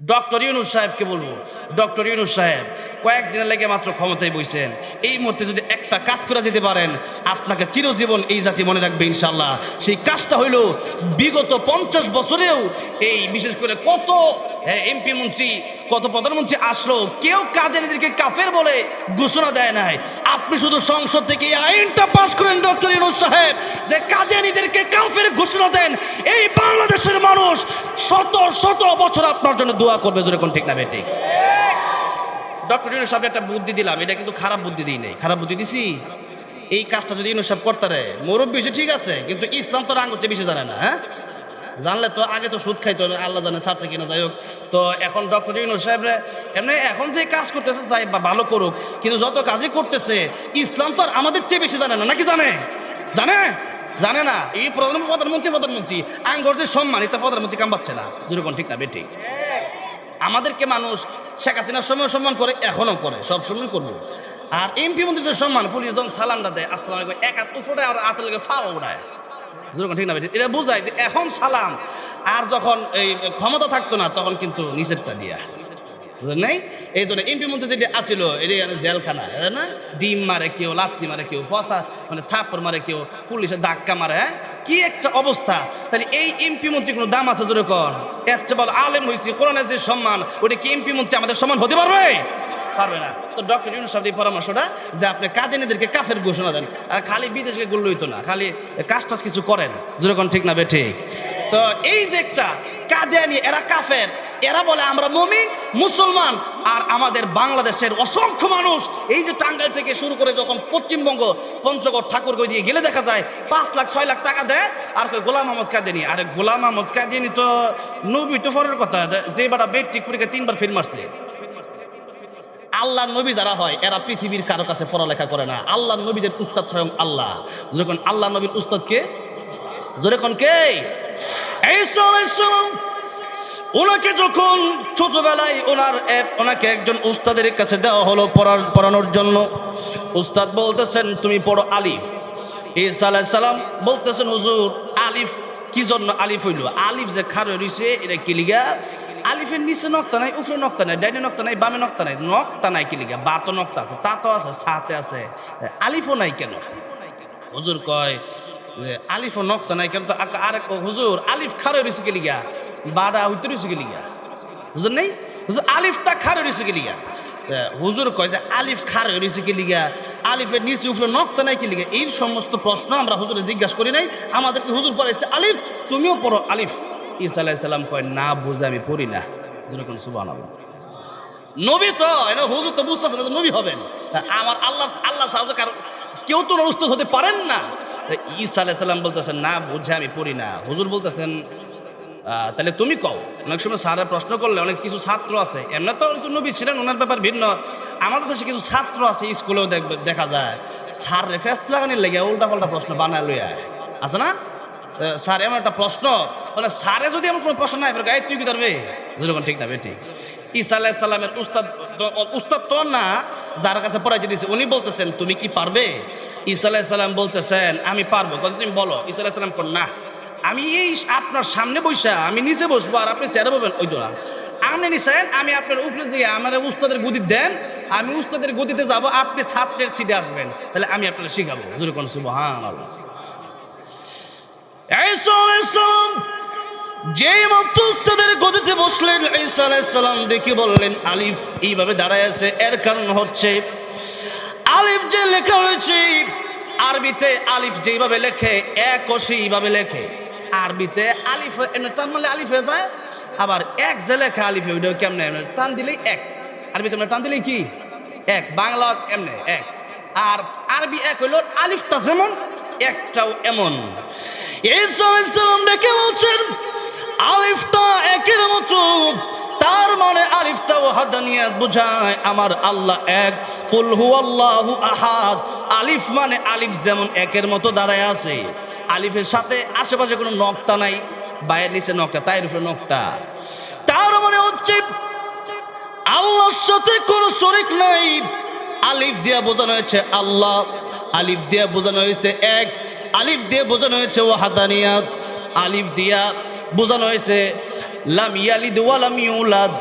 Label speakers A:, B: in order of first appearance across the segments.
A: Doctor Yunus সাহেবকে বলব, doctor Yunus সাহেব, কয়েকদিনের লেগে মাত্র ক্ষমতায় বইছেন। এই মুহূর্তে যদি একটা কাজ করে যেতে পারেন, আপনাকে চিরজীবন এই জাতি মনে রাখবে ইনশাল্লাহ সেই কাজটা হইল বিগত পঞ্চাশ বছরেও এই বিশেষ করে কত এমপি মন্ত্রী, কত প্রধানমন্ত্রী আসলো, কেউ কাদেরদেরকে কাফের বলে ঘোষণা দেয় নাই। আপনি শুধু সংসদ থেকে আইনটা পাশ করেন, ডক্টর ইউনুস সাহেব, যে কাদিয়ানিদেরকে কাফের ঘোষণা দেন। এই বাংলাদেশের মানুষ শত শত বছর আপনার জন্য দোয়া করবে যেরকম ঠিক না বেঠিক ডক্টর ইউনুস সাহেব একটা বুদ্ধি দিলাম এটা কিন্তু খারাপ বুদ্ধি দিই নাই। খারাপ বুদ্ধি দিছি? এই কাজটা যদি ইউনুস সাহেব করতে রে মুরব্বী সে ঠিক আছে কিন্তু ইসলাম তো রাঙ্গ হচ্ছে বেশি জানে না হ্যাঁ? জানলে তো আগে তো সুদ খাইতো আল্লাহ জানে ছাড়ছে কিনা যাই হোক। তো এখন ডক্টর ইউনুস সাহেব রে এমনি এখন যে কাজ করতেছে যাই বা ভালো করুক কিন্তু যত কাজই করতেছে ইসলাম তো আর আমাদের চেয়ে বেশি জানে না নাকি জানে? জানে? জানে না। এই প্রধান প্রধানমন্ত্রী প্রধানমন্ত্রী আঙ্গর যে সম্মানিত প্রধানমন্ত্রী কাম পাচ্ছে না যেরকম ঠিক না বেঠিক আমাদেরকে মানুষ শেখ হাসিনার সময় সম্মান করে, এখনও করে, সব সময় করবে। আর এমপি মন্ত্রীদের সম্মান পুলিশ যখন সালামটা দেয়, আসসালাম আলাইকুম, এক হাত উফোটে আর হাতের লেগে ফাও উড়ায়। ঠিক না? এটা বোঝায় যে এখন সালাম, আর যখন এই ক্ষমতা থাকতো না, তখন কিন্তু নিচেরটা দিয়া। নাই? এই জন্য এমপি মন্ত্রী যেটি আসিল এটি জেলখানা তাই না ডিম মারে কেউ, লাত্তি মারে কেউ, ফসা মানে থাপ্পড় মারে কেউ পুলিশে ধাক্কা মারে হ্যাঁ? কি একটা অবস্থা? তাহলে এই এমপি মন্ত্রী কোনো দাম আছে জোরে কর। এর চেয়ে বল আলেম হয়েছি কোরআনের যে সম্মান, ওটা কি এমপি মন্ত্রী আমাদের সম্মান হতে পারবে? পারবে না। তো ডক্টর ইউনুস সাহেব এই পরামর্শটা, যে আপনি কাদিনীদেরকে কাফের ঘোষণা দেন, আর খালি বিদেশকে গুল্ল হইতো না, খালি কাজ টাজ কিছু করেন যেরকম ঠিক না বে ঠিক? তো এই যে একটা, কাদিয়ানি এরা কাফের, এরা বলে আমরা মমিন মুসলমান আর আমাদের বাংলাদেশের অসংখ্য মানুষ। এই যে টাঙ্গাইল থেকে শুরু করে যখন পশ্চিমবঙ্গ পঞ্চগড় ঠাকুরগঞ্জ দিয়ে গেলে দেখা যায় পাঁচ লাখ, ছয় লাখ টাকা দেয়, আর কই গোলাম আহমদ কাদিনী। আরে গোলাম আহমদ কাদিনী তো নবী তো ফরের কথা, যে বাটা বেটিক পরীক্ষা তিনবার ফেল মারছে। আল্লাহ নবী যারা হয়, এরা পৃথিবীর কারও কাছে পড়ালেখা করে না। আল্লাহ নবীদের উস্তাদ স্বয়ং আল্লাহ। যখন আল্লাহ নবীর উস্তাদ কে? যখন কে? এই সালাম ওনাকে যখন ছোটবেলায় ওনার ওনাকে একজন উস্তাদের কাছে দেওয়া হলো পড়ার পড়ানোর জন্য, উস্তাদ বলতেছেন, তুমি পড়ো আলিফ। আলাইহিস সালাম বলতেছেন, হুজুর, আলিফ কি জন্য আলিফ হইল? আলিফ যে খারে রইছে, এটা কি লিগা? আলিফের নিচে নক্তা নাই, উপরে নক্তা নাই, ডাইনে নক্তা নাই, বামে নক্তা নাই নক্তা নাই কি বা তো নক্তা আছে তা তো আছে সাথে আছে, আলিফও নাই কেন? হুজুর কয় যে, আলিফও নক্তা নাই কেন? তো আরেক হুজুর, আলিফ খারে রইছে কি লিগা? বাডা রইছে কি লিগা? হুজুর নেই? হুজুর আলিফটা খারে কি লিগা? হুজুর কয় যে আলিফ খারে কি লিগা? আলিফের নিচে উপরে নক্তা নাই কি লিগা? এই সমস্ত প্রশ্ন আমরা হুজুরে জিজ্ঞাসা করি নাই। আমাদেরকে হুজুর পড়াইছে আলিফ, তুমিও পড়ো আলিফ। ঈসা আলাইহিস সালাম কয়, না বুঝে আমি পড়ি না। যেরকম সুবহানাল্লাহ। নবী তো, এটা হুজুর তো বুঝতেছে না নবী হবেন। আমার আল্লাহ আল্লাহ সাহায্য কারণ কেউ তো উস্তাদ হতে পারেন না। ঈসা আলাইহিস সালাম বলতেছেন, না বুঝে আমি পড়ি না। হুজুর বলতেছেন তাহলে তুমি কও। অনেক সময় স্যারের প্রশ্ন করলে অনেক কিছু ছাত্র আছে। এমনি তো তো নবী ছিলেন, ওনার ব্যাপার ভিন্ন। আমাদের দেশে কিছু ছাত্র আছে, স্কুলেও দেখবে, দেখা যায়। স্যার ফেস লাগানোর লেগে উল্টা পাল্টা প্রশ্ন বানায় লইয়া আছে না? স্যার, এমন একটা প্রশ্ন। মানে স্যারে যদি এমন কোনো প্রশ্ন নাই এই, তুই কি ধরবে যেরকম ঠিক না, বেঠিক। ঈসা আলাহ সাল্লামের উস্তাদ উস্তাদ তো না, যার কাছে পড়াইতে দিয়েছে উনি বলতেছেন, তুমি কি পারবে? ঈসা আলাহ সাল্লাম বলতেছেন, আমি পারব। তুমি বলো? ঈসা আলাহ সাল্লাম না। আমি এই আপনার সামনে বসা, আমি নিচে বসবো আর আপনি চেয়ারে বলবেন ওই না। আপনি নিছেন আমি আপনার উপরে যে আমার উস্তাদের গদি দেন, আমি উস্তাদের গদিতে যাব, আপনি ছাত্রের সিটে আসবেন। তাহলে আমি আপনাকে শিখাবো। জোরে কোন সুবহান আলাইহিস মাত্র উস্তাদের গদিতে বসলেন, ঈসা আলাইহিস সালাম ডেকে বললেন, আলিফ এইভাবে দাঁড়ায় আছে। এর কারণ হচ্ছে, আলিফ যে লেখা হয়েছে, আরবিতে আলিফ যেইভাবে লেখে, এক সেইভাবে লেখে। আরবিতে আলিফ টান মারলে আলিফ হয়ে যায়, আবার এক যে লেখা আলিফ ওইটা কেমনে? টান দিলেই এক। আরবি এমনি টান দিলেই কি? এক। বাংলা এমনে, এক। আর আরবি এক হইল, আলিফটা যেমন, একটাও এমন। আলাইহিস সালাম ডেকে বলছেন, আলিফটা একের ওয়াহাদানিয়াত বোঝায়, আমার আল্লাহ এক। কুল হুয়াল্লাহু আহাদ। আলিফ মানে আলিফ যেমন একের মতো দাঁড়ায় আছে। আলিফের সাথে আশেপাশে কোনো নক্তা নাই। বাইরের নিচে নক্তা তাই উপরে নক্তা। তার মানে হচ্ছে আল্লাহর সাথে কোনো শরিক নাই। আলিফ দিয়ে বোঝানো হয়েছে আল্লাহ। আলিফ দিয়ে বোঝানো হয়েছে এক। আলিফ দিয়ে বোঝানো হয়েছে ওয়াহাদানিয়াত। আলিফ দিয়া বোঝানো হয়েছে লাম ইয়ালিদ ওয়া ইউলাদ।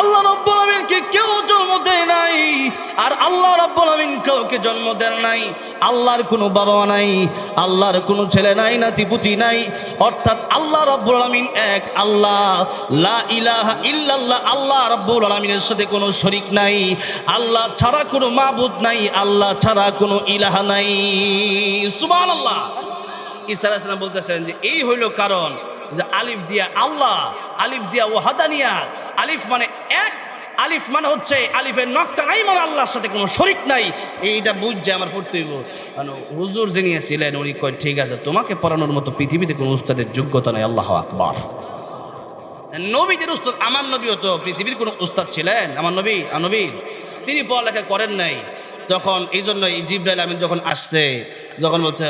A: আল্লাহ রাব্বুল আলামিনকে কেউ জন্ম দেয় নাই, আর আল্লাহ রাব্বুল আলামিন কাউকে জন্ম দেন নাই। আল্লাহর কোনো বাবা নাই, আল্লাহর কোনো ছেলে নাই, নাতিপুতি নাই। অর্থাৎ আল্লাহ রাব্বুল আলামিন এক আল্লাহ। লা ইলাহা ইল্লাল্লাহ, আল্লাহ রাব্বুল আলামিনের সাথে কোনো শরীক নাই। আল্লাহ ছাড়া কোনো মাবুদ নাই, আল্লাহ ছাড়া কোনো ইলাহা নাই। সুবহানাল্লাহ। ঈসা আলাইহিস সালাম বলতেছেন যে, এই হইল কারণ। যে আলিফ দিয়া আল্লাহ, আলিফ দিয়া ওয়াহাদানিয়া। আলিফ মানে এক, আলিফ মানে হচ্ছে আলিফের নকটা নাই মানে আল্লাহর সাথে কোনো শরিক নাই। এইটা বুঝছে, আমার পড়তে হইব। মানে হুজুর যিনি ছিলেন, উনি কয়, ঠিক আছে, তোমাকে পড়ানোর মতো পৃথিবীতে কোনো উস্তাদের যোগ্যতা নাই, আল্লাহ আকবার। নবীদের উস্তাদ, আমার নবীও তো পৃথিবীর কোনো উস্তাদ ছিলেন, আমার নবী নবী। তিনি পড়ালেখা করেন নাই। তখন এই জন্য জিব্রাইল আমিন যখন আসছে, যখন বলছে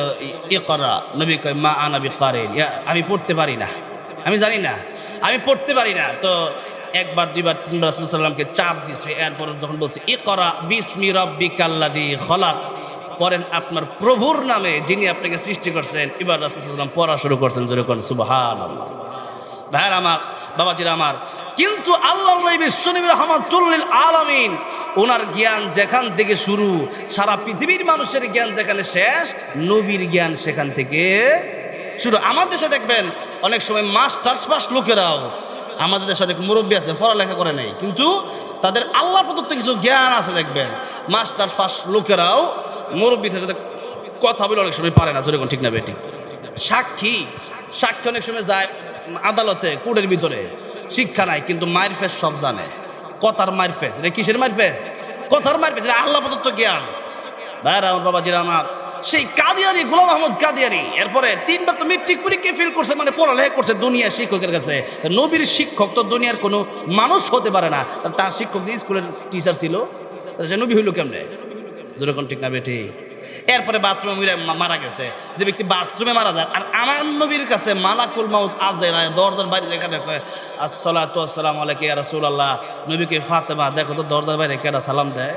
A: ই করা নবী কয়, মা আনাবি কারেন আমি পড়তে পারি না, আমি জানি না, আমি পড়তে পারি না তো একবার, দুইবার, তিনবার রাসুলসাল্লামকে চাপ দিছে, এরপর যখন বলছে ই করা বিসমি রব্বি কাল্লাদি খলাক পড়েন আপনার প্রভুর নামে যিনি আপনাকে সৃষ্টি করছেন, এবার রাসুলসাল্লাম পড়া শুরু করছেন যেরকম সুবাহান ভাইয়ের আমার, বাবাজির আমার, কিন্তু আল্লাহ নবী বিশ্বনবী রহমাতুল্লিল আলামিন, ওনার জ্ঞান যেখান থেকে শুরু, সারা পৃথিবীর মানুষের জ্ঞান যেখানে শেষ, নবীর জ্ঞান সেখান থেকে শুরু। আমার দেশে দেখবেন, অনেক সময় মাস্টার্স পাস লোকেরাও, আমাদের দেশে অনেক মুরব্বী আছে, পড়ালেখা করে নেই, কিন্তু তাদের আল্লাহ প্রদত্ত কিছু জ্ঞান আছে দেখবেন। মাস্টার্স পাস লোকেরাও মুরব্বীদের সাথে কথা বলে অনেক সময় পারে না যেরকম ঠিক না বেটি সাক্ষী সাক্ষী অনেক সময় যায় আদালতে, কোর্টের ভিতরে। শিক্ষা নাই, কিন্তু মায়ের ফেস সব জানে। কথার মায়ের ফেস। রে কিসের মায়ের ফেস? কথার মায়ের ফেস আল্লাহ প্রদত্ত জ্ঞান। ভাইরা আমার বাবাজিরা আমার। সেই কাদিয়ারি গোলাম আহমদ কাদিয়ারি এরপরে তিনবার তো মেট্রিক পরীক্ষা ফেল করছে মানে পড়ালেখা করছে দুনিয়া শিক্ষকের কাছে। নবীর শিক্ষক তো দুনিয়ার কোনো মানুষ হতে পারে না। তার শিক্ষক যে স্কুলের টিচার ছিল সে নবী হইল কেমনে? যেরকম ঠিক না বেটি এরপরে বাথরুমে মারা গেছে। যে ব্যক্তি বাথরুমে মারা যায়, আর আমার নবীর কাছে মালাকুল মাউত আজ যায় না দরজার বাইরে এখানে আসসালামু আলাইকুম ইয়া রাসূলুল্লাহ। নবীকে ফাতেমা, দেখো তো দরজার বাইরে কেডা সালাম দেয়?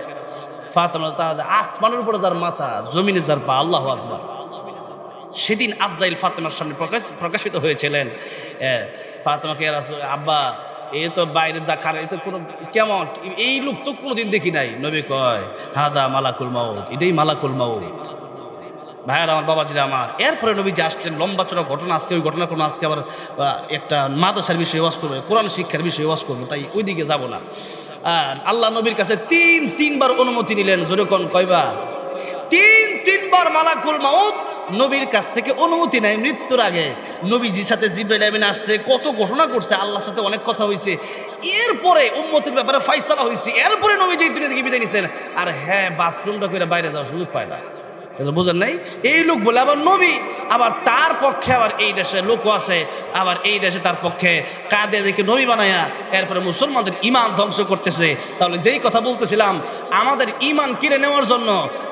A: ফাতেমা তার আসমানের উপরে যার মাথা, জমিনে যার পা, আল্লাহু আকবার। সেদিন আজরাইল ফাতেমার সামনে প্রকাশ প্রকাশিত হয়েছিলেন। ফাতেমাকে রাসূল আব্বা এ তো বাইরে দেখার, এ তো কোনো, কেমন, এই লোক তো কোনোদিন দেখি নাই। নবী কয়, হাদা মালাকুল মাউত এটাই মালাকুল মাউত। ভাইয়ার আমার বাবাজিরা আমার। এরপরে নবী যে আসছেন লম্বা চড়া ঘটনা আজকে, ওই ঘটনা কোনো আজকে আবার একটা মাদ্রাসার বিষয়ে ওয়াজ করবে, কোরআন শিক্ষার বিষয়ে ওয়াজ করব, তাই ওই দিকে যাব না। আর আল্লাহ নবীর কাছে তিন, তিনবার অনুমতি নিলেন যেরকম কয়বার? তিন তিনবার মালাকুল মাউত নবীর কাছ থেকে অনুমতি নেয় মৃত্যুর আগে। নবীজির সাথে জিব্রাইল আমিন আসছে, কত ঘটনা করছে আল্লাহর সাথে অনেক কথা হয়েছে এরপরে উম্মতের ব্যাপারে ফাইসলা হয়েছে এরপরে নবীজি এই দুনিয়া থেকে বিদায় নিছেন? আর হ্যাঁ বাথরুমটা করে বাইরে যাওয়ার সুযোগ পায় না। বুঝেন নাই? এই লোক বলে আবার নবী, আবার তার পক্ষে আবার এই দেশে লোকও আছে, আবার এই দেশে তার পক্ষে কাঁদে দেখে নবী বানায়া এরপরে মুসলমানদের ইমান ধ্বংস করতেছে। তাহলে যেই কথা বলতেছিলাম, আমাদের ইমান কিনে নেওয়ার জন্য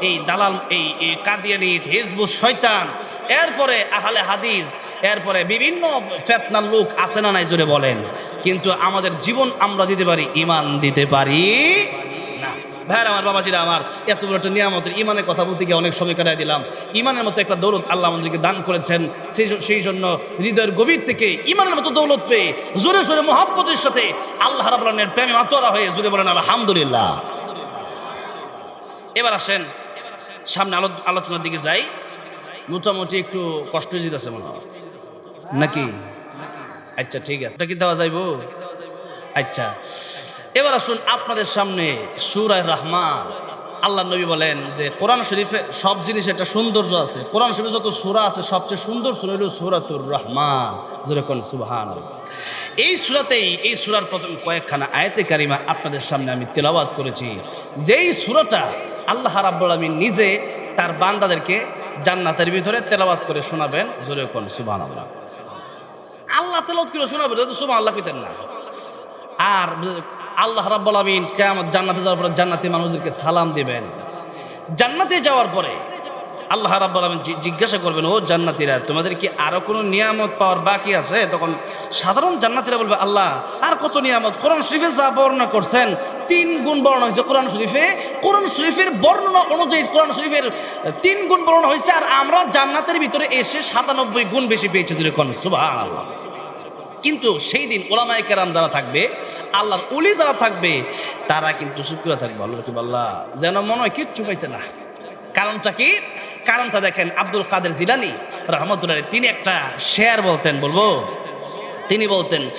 A: এই দালাল, এই কাদিয়ানি হিজবুস শয়তান, এরপরে আহলে হাদিস, এরপরে বিভিন্ন ফেতনার লোক আছে না নাই জোরে বলেন। কিন্তু আমাদের জীবন আমরা দিতে পারি ইমান দিতে পারি না। ভাইয়ার, আমার বাবাজিরা, আমার এত বড় একটা নিয়ামতের ইমানের কথা বলতে গিয়ে অনেক সময় কাটাই দিলাম। ইমানের মতো একটা দৌলত আল্লাহ আমাদেরকে দান করেছেন, সেই সেই জন্য হৃদয়ের গভীর থেকে ইমানের মতো দৌলত পেয়ে জোরে জোরে মোহাব্বতের সাথে আল্লাহ রাবলানের প্রেমে আতরা হয়ে জুড়ে বলেন, আলহামদুলিল্লাহ। এবার আসেন সামনে আলো আলোচনার দিকে যাই। মোটামুটি একটু কষ্ট জিতেছে মনে হয়। নাকি? আচ্ছা ঠিক আছে। কি দেওয়া যাইব? আচ্ছা। এবার আসুন আপনাদের সামনে সুরায় রহমান। আল্লাহ নবী বলেন যে, কোরআন শরীফে সব জিনিস একটা সৌন্দর্য আছে। কোরআন শরীফে যত সুরা আছে, সবচেয়ে সুন্দর সুরা হল সুরাতুর রহমান। যেরকম সুবহান এই সুরাতেই, এই সুরার প্রথম কয়েকখানা আয়াতে কারিমা আপনাদের সামনে আমি তেলাওয়াত করেছি। যেই সুরাটা আল্লাহ রাব্বুল আলামিন নিজে তার বান্দাদেরকে জান্নাতের ভিতরে তেলাওয়াত করে শোনাবেন, জোরে কোন সুবহানাল্লাহ। আল্লাহ তেলাওয়াত করে শোনাবেন তো সুবহান আল্লাহ পিতেন না। আর আল্লাহ রাব্বুল আমিন কেয়ামত জান্নাতে যাওয়ার পরে জান্নাতি মানুষদেরকে সালাম দিবেন। জান্নাতে যাওয়ার পরে আল্লাহ রাব্বুল আমিন জি- জিজ্ঞাসা করবেন, ও জান্নাতীরা, তোমাদের কি আরও কোনো নিয়ামত পাওয়ার বাকি আছে? তখন সাধারণ জান্নাতীরা বলবে, আল্লাহ, আর কত নিয়ামত? কোরআন শরীফে যা বর্ণনা করছেন, তিন গুণ বর্ণনা হয়েছে কোরআন শরীফে। কোরআন শরীফের বর্ণনা অনুযায়ী কোরআন শরীফের তিন গুণ বর্ণনা হয়েছে, আর আমরা জান্নাতের ভিতরে এসে সাতানব্বই গুণ বেশি পেয়েছি কোন সুবহানাল্লাহ। কিন্তু সেই দিন ওলামায় কেরাম যারা থাকবে, আল্লাহর উলি যারা থাকবে, তারা কিন্তু শুক্রিয়া থাকবে। আল্লাহ আল্লাহ, যেন মনে হয় কিচ্ছু পাইছে না। কারণটা কি? কারণটা দেখেন আব্দুল কাদের জিলানি রহমতুল্লাহ তিনি একটা শেয়ার বলতেন বলব। তিনি বলতেন